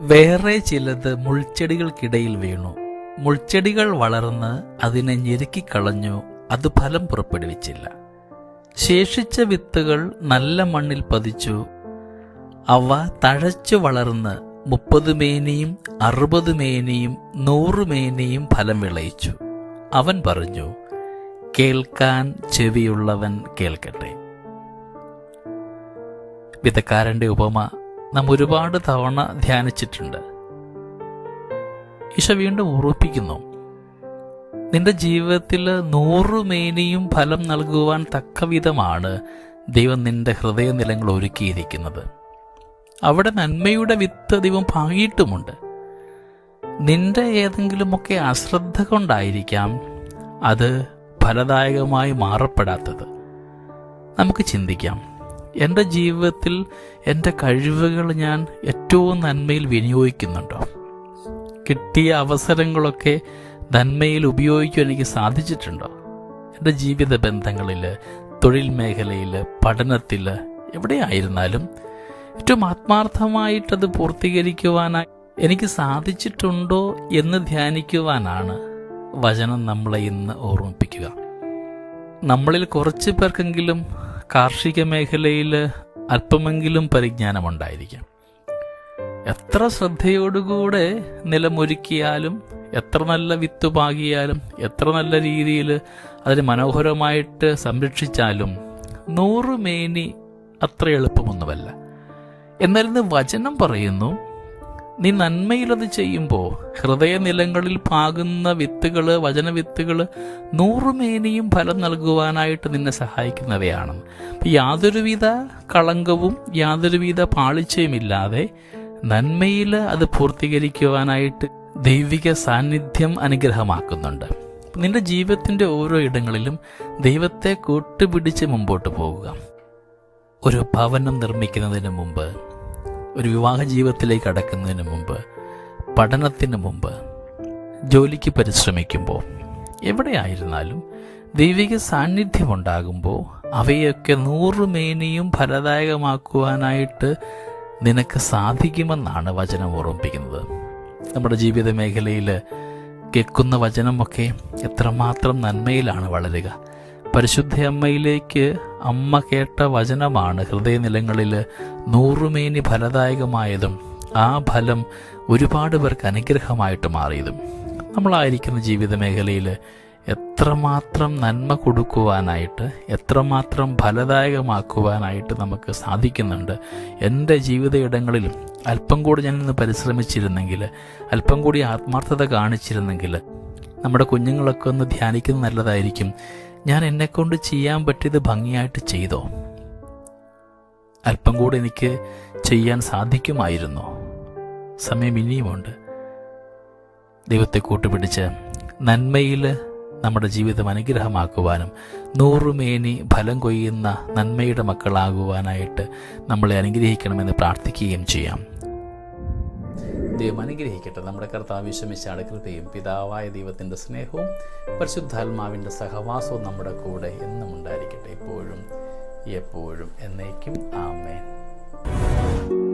വേറെ ചിലത് മുൾച്ചെടികൾക്കിടയിൽ വീണു. മുൾച്ചെടികൾ വളർന്ന് അതിനെ ഞെരുക്കിക്കളഞ്ഞു അത് ഫലം പുറപ്പെടുവിച്ചില്ല. ശേഷിച്ച വിത്തുകൾ നല്ല മണ്ണിൽ പതിച്ചു. അവ തഴച്ചു വളർന്ന് മുപ്പത് മേനിയും അറുപത് മേനിയും നൂറ് മേനിയും ഫലം വിളയിച്ചു. അവൻ പറഞ്ഞു കേൾക്കാൻ ചെവിയുള്ളവൻ കേൾക്കട്ടെ. വിധക്കാരന്റെ ഉപമ നാം ഒരുപാട് തവണ ധ്യാനിച്ചിട്ടുണ്ട്. ഈശോ വീണ്ടും ഉറപ്പിക്കുന്നു നിന്റെ ജീവിതത്തിൽ നൂറു മേനിയും ഫലം നൽകുവാൻ തക്കവിധമാണ് ദൈവം നിന്റെ ഹൃദയ നിലങ്ങൾ ഒരുക്കിയിരിക്കുന്നത്. അവിടെ നന്മയുടെ വിത്ത് ദൈവം പാകിയിട്ടുമുണ്ട്. നിന്റെ ഏതെങ്കിലുമൊക്കെ അശ്രദ്ധ കൊണ്ടായിരിക്കാം അത് ഫലദായകമായി മാറപ്പെടാത്തത്. നമുക്ക് ചിന്തിക്കാം എന്റെ ജീവിതത്തിൽ എന്റെ കഴിവുകൾ ഞാൻ ഏറ്റവും നന്മയിൽ വിനിയോഗിക്കുന്നുണ്ടോ? കിട്ടിയ അവസരങ്ങളൊക്കെ നന്മയിൽ ഉപയോഗിക്കാൻ എനിക്ക് സാധിച്ചിട്ടുണ്ടോ? എന്റെ ജീവിത ബന്ധങ്ങളിൽ തൊഴിൽ മേഖലയിൽ പഠനത്തിൽ എവിടെയായിരുന്നാലും ഏറ്റവും ആത്മാർത്ഥമായിട്ടത് പൂർത്തീകരിക്കുവാനായി എനിക്ക് സാധിച്ചിട്ടുണ്ടോ എന്ന് ധ്യാനിക്കുവാനാണ് വചനം നമ്മളെ ഇന്ന് ഓർമ്മിപ്പിക്കുക. നമ്മളിൽ കുറച്ച് പേർക്കെങ്കിലും കാർഷിക മേഖലയിൽ അല്പമെങ്കിലും പരിജ്ഞാനമുണ്ടായിരിക്കാം. എത്ര ശ്രദ്ധയോടുകൂടെ നിലമൊരുക്കിയാലും എത്ര നല്ല വിത്ത് പാകിയാലും എത്ര നല്ല രീതിയിൽ അതിന് മനോഹരമായിട്ട് സംരക്ഷിച്ചാലും നൂറ് മേനി അത്ര എളുപ്പമൊന്നുമല്ല. എന്നാൽ ഇന്ന് വചനം പറയുന്നു നീ നന്മയിലത് ചെയ്യുമ്പോൾ ഹൃദയനിലങ്ങളിൽ പാകുന്ന വിത്തുകൾ വചനവിത്തുകൾ നൂറുമേനിയും ഫലം നൽകുവാനായിട്ട് നിന്നെ സഹായിക്കുന്നവയാണ്. യാതൊരുവിധ കളങ്കവും യാതൊരുവിധ പാളിച്ചയുമില്ലാതെ നന്മയിൽ അത് പൂർത്തീകരിക്കുവാനായിട്ട് ദൈവിക സാന്നിധ്യം അനുഗ്രഹമാക്കുന്നുണ്ട്. നിന്റെ ജീവിതത്തിന്റെ ഓരോ ഇടങ്ങളിലും ദൈവത്തെ കൂട്ടുപിടിച്ച് മുമ്പോട്ട് പോകുക ഒരു ഭവനം നിർമ്മിക്കുന്നതിന് മുമ്പ് ഒരു വിവാഹ ജീവിതത്തിലേക്ക് കടക്കുന്നതിന് മുമ്പ് പഠനത്തിന് മുമ്പ് ജോലിക്ക് പരിശ്രമിക്കുമ്പോൾ എവിടെയായിരുന്നാലും ദൈവിക സാന്നിധ്യമുണ്ടാകുമ്പോൾ അവയൊക്കെ നൂറുമേനിയും ഫലദായകമാക്കുവാനായിട്ട് നിനക്ക് സാധിക്കുമെന്നാണ് വചനം ഓർമ്മിപ്പിക്കുന്നത്. നമ്മുടെ ജീവിത മേഖലയിൽ കേൾക്കുന്ന വചനമൊക്കെ എത്രമാത്രം നന്മയിലാണ് വളരുക. പരിശുദ്ധ അമ്മയിലേക്ക് അമ്മ കേട്ട വചനമാണ് ഹൃദയനിലങ്ങളിൽ നൂറുമേനി ഫലദായകമായതും ആ ഫലം ഒരുപാട് പേർക്ക് അനുഗ്രഹമായിട്ട് മാറിയതും. നമ്മളായിരിക്കുന്ന ജീവിത മേഖലയിൽ എത്രമാത്രം നന്മ കൊടുക്കുവാനായിട്ട് എത്രമാത്രം ഫലദായകമാക്കുവാനായിട്ട് നമുക്ക് സാധിക്കുന്നുണ്ട്. എന്റെ ജീവിത ഇടങ്ങളിലും അല്പം കൂടി ഞാൻ ഇന്ന് പരിശ്രമിച്ചിരുന്നെങ്കിൽ അല്പം കൂടി ആത്മാർത്ഥത കാണിച്ചിരുന്നെങ്കിൽ നമ്മുടെ കുഞ്ഞുങ്ങളൊക്കെ ഒന്ന് ധ്യാനിക്കുന്നത് നല്ലതായിരിക്കും. ഞാൻ എന്നെക്കൊണ്ട് ചെയ്യാൻ പറ്റിയത് ഭംഗിയായിട്ട് ചെയ്തോ? അല്പം കൂടെ എനിക്ക് ചെയ്യാൻ സാധിക്കുമായിരുന്നു. സമയം ഇനിയുമുണ്ട്. ദൈവത്തെ കൂട്ടുപിടിച്ച് നന്മയിൽ നമ്മുടെ ജീവിതം അനുഗ്രഹമാക്കുവാനും നൂറുമേനി ഫലം കൊയ്യുന്ന നന്മയുടെ മക്കളാകുവാനായിട്ട് നമ്മളെ അനുഗ്രഹിക്കണമെന്ന് പ്രാർത്ഥിക്കുകയും ചെയ്യാം. ദൈവം അനുഗ്രഹിക്കട്ടെ. നമ്മുടെ കർത്താവ് വിഷമിച്ച അടുക്കൃതയും പിതാവായ ദൈവത്തിന്റെ സ്നേഹവും പരിശുദ്ധാത്മാവിന്റെ സഹവാസവും നമ്മുടെ കൂടെ എന്നും ഉണ്ടായിരിക്കട്ടെ. എപ്പോഴും എപ്പോഴും എന്നേക്കും. ആമേൻ.